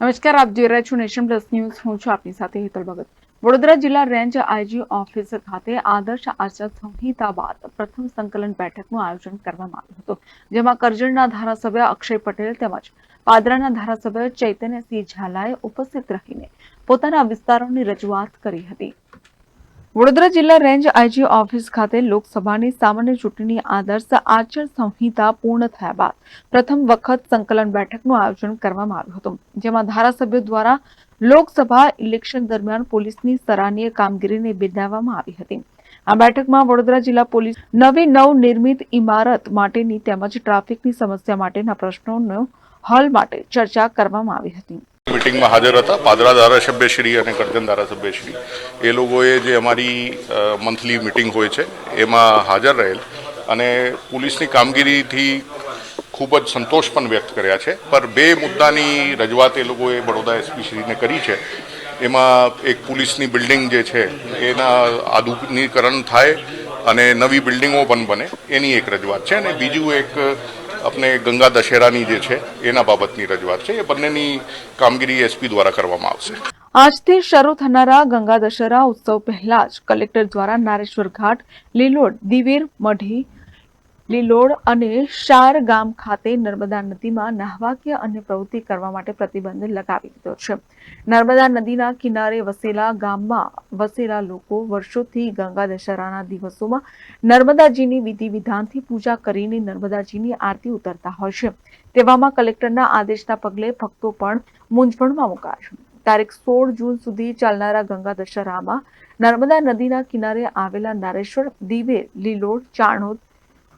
નમસ્કાર, આપ જોઈ રહ્યા છો નેશન પ્લસ ન્યૂઝ. હું છું આપની સાથે હેતલ ભગત. વડોદરા જિલ્લા રેન્જ આઈજી ઓફિસ ખાતે આદર્શ આચાર સંહિતા બાદ પ્રથમ સંકલન બેઠકનું આયોજન કરવામાં આવ્યું હતું, જેમાં કરજણના ધારાસભ્ય અક્ષય પટેલ તેમજ પાદરાના ધારાસભ્ય ચૈતન્યસિંહ ઝાલાએ ઉપસ્થિત રહીને પોતાના વિસ્તારોની રજૂઆત કરી હતી. વડોદરા જિલ્લા રેન્જ આઈજી ઓફિસ ખાતે લોકસભાની સામાન્ય ચૂંટણી આદર્શ આચાર સંહિતા પૂર્ણ થયા બાદ પ્રથમ વખત સંકલન બેઠકનું આયોજન કરવામાં આવ્યું હતું, જેમાં ધારાસભ્યો દ્વારા લોકસભા ઇલેક્શન દરમિયાન પોલીસની સરાહનીય કામગીરીને બિરદાવવામાં આવી હતી. આ બેઠકમાં વડોદરા જિલ્લા પોલીસ નવી નવનિર્મિત ઇમારત માટેની તેમજ ટ્રાફિકની સમસ્યા માટેના પ્રશ્નોનો હલ માટે ચર્ચા કરવામાં આવી હતી. મિટિંગમાં હાજર હતા. પાદરા ધારાસભ્યશ્રી અને કરજણ ધારાસભ્યશ્રી. એ લોકોએ જે અમારી મંથલી મિટિંગ હોય છે, એમાં હાજર રહેલ અને પોલીસની કામગીરીથી ખૂબ જ સંતોષ પણ વ્યક્ત કર્યા છે. પર બે મુદ્દાની રજૂઆત એ લોકોએ બડોદરા એસપીશ્રીને કરી છે. એમાં એક પોલીસની બિલ્ડિંગ જે છે, એના આધુનિકરણ થાય અને નવી બિલ્ડિંગો પણ બને, એની એક રજૂઆત છે. અને બીજું એક, આપણે ગંગા દશેરાની જે છે, એના બાબતની રજૂઆત છે. એ બંનેની કામગીરી એસપી દ્વારા કરવામાં આવશે. આજથી શરૂ થનારા ગંગા દશેરા ઉત્સવ પહેલા જ કલેક્ટર દ્વારા નારેશ્વર ઘાટ, લીલોડ, દિવેર, મઢી લીલોડ અને શાર ગામ ખાતે નર્મદા નદીમાં નાહવાકીય અન્ય પ્રવૃત્તિ કરવા માટે પ્રતિબંધ લગાવી દીધો છે. નર્મદા નદીના કિનારે વસેલા ગામમાં વસેલા લોકો વર્ષોથી ગંગા દશેરાના દિવસોમાં નર્મદાજીની વિધિ વિધાનથી પૂજા કરીને નર્મદાજીની આરતી ઉતરતા હોય છે. તેવામાં કલેક્ટરના આદેશના પગલે ભક્તો પણ મૂંઝવણમાં મુકાયા છે. તારીખ સોળ જૂન સુધી ચાલનારા ગંગા દશેરામાં નર્મદા નદીના કિનારે આવેલા નારેશ્વર દિવે લીલોડ, ચાણોદ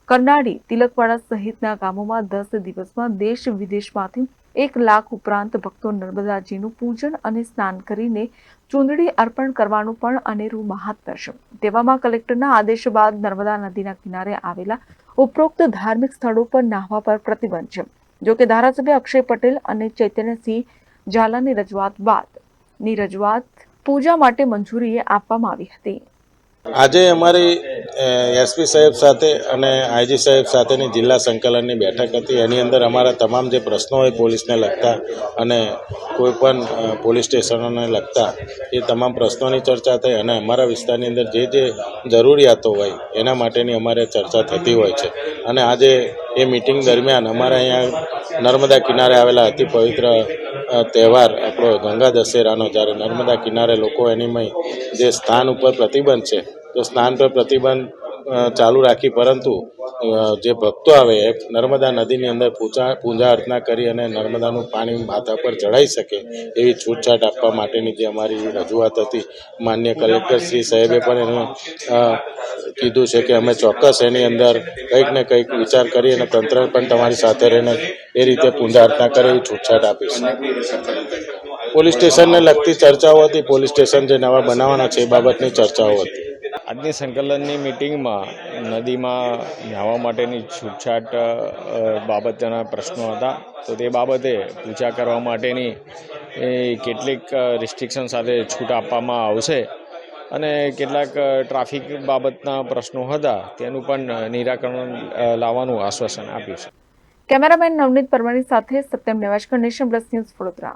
કરનાળી તિલકવાડા સહિતના ગામોમાં દસ દિવસમાં દેશ વિદેશમાંથી એક લાખ ઉપરાંત ભક્તો નર્મદાજીનું પૂજન અને સ્નાન કરીને ચૂંદડી અર્પણ કરવાનું પણ અનેરું મહાત્મ્ય છે. તેવામાં કલેક્ટરના આદેશ બાદ નર્મદા નદીના કિનારે આવેલા ઉપરોક્ત ધાર્મિક સ્થળો પર નાહવા પર પ્રતિબંધ છે. જોકે ધારાસભ્ય અક્ષય પટેલ અને ચૈતન્યસિંહ ઝાલાની રજૂઆત બાદની રજૂઆત પૂજા માટે મંજૂરી આપવામાં આવી હતી. આજે અમારી એસપી સાહેબ સાથે અને આઈજી સાહેબ સાથેની જિલ્લા સંકલનની બેઠક હતી. એની અંદર અમારા તમામ જે પ્રશ્નો હોય પોલીસને લગતા અને કોઈપણ પોલીસ સ્ટેશનોને લગતા, એ તમામ પ્રશ્નોની ચર્ચા થઈ અને અમારા વિસ્તારની અંદર જે જે જરૂરિયાતો હોય, એના માટેની અમારે ચર્ચા થતી હોય છે. અને આજે એ મિટિંગ દરમિયાન અમારા અહીંયા નર્મદા કિનારે આવેલા અતિ પવિત્ર તહેવાર, આપણો ગંગા દશેરાનો જ્યારે નર્મદા કિનારે લોકો એની મય જે સ્થાન ઉપર પ્રતિબંધ છે, તો સ્નાન પર પ્રતિબંધ ચાલુ રાખી, પરંતુ જે ભક્તો આવે, એ નર્મદા નદીની અંદર પૂજા પૂજા અર્ચના કરી અને નર્મદાનું પાણી માથા પર ચડાઈ શકે એવી છૂટછાટ આપવા માટેની જે અમારી રજૂઆત હતી, માન્ય કલેક્ટર શ્રી સાહેબે પણ એનું કીધું છે કે અમે ચોક્કસ એની અંદર કંઈક ને કંઈક વિચાર કરી અને તંત્ર પણ તમારી સાથે રહીને એ રીતે પૂજા અર્ચના કરે એવી છૂટછાટ આપીશ પોલીસ સ્ટેશનને લગતી ચર્ચાઓ હતી, પોલીસ સ્ટેશન જે નવા બનાવવાના છે એ બાબતની ચર્ચાઓ હતી. આજની સંકલનની મિટિંગમાં નદીમાં નાહવા માટેની છૂટછાટ બાબતના પ્રશ્નો હતા. તો તે બાબતે પૂજા કરવા માટેની કેટલીક રિસ્ટ્રિક્શન સાથે છૂટ આપવામાં આવશે. અને કેટલાક ટ્રાફિક બાબતના પ્રશ્નો હતા, તેનું પણ નિરાકરણ લાવવાનું આશ્વાસન આપ્યું છે. કેમેરામેન નવનીત પરમાણી સાથે સત્યમ નેવાશકર કન્ડિશન પ્લસ ન્યૂઝ વડોદરા.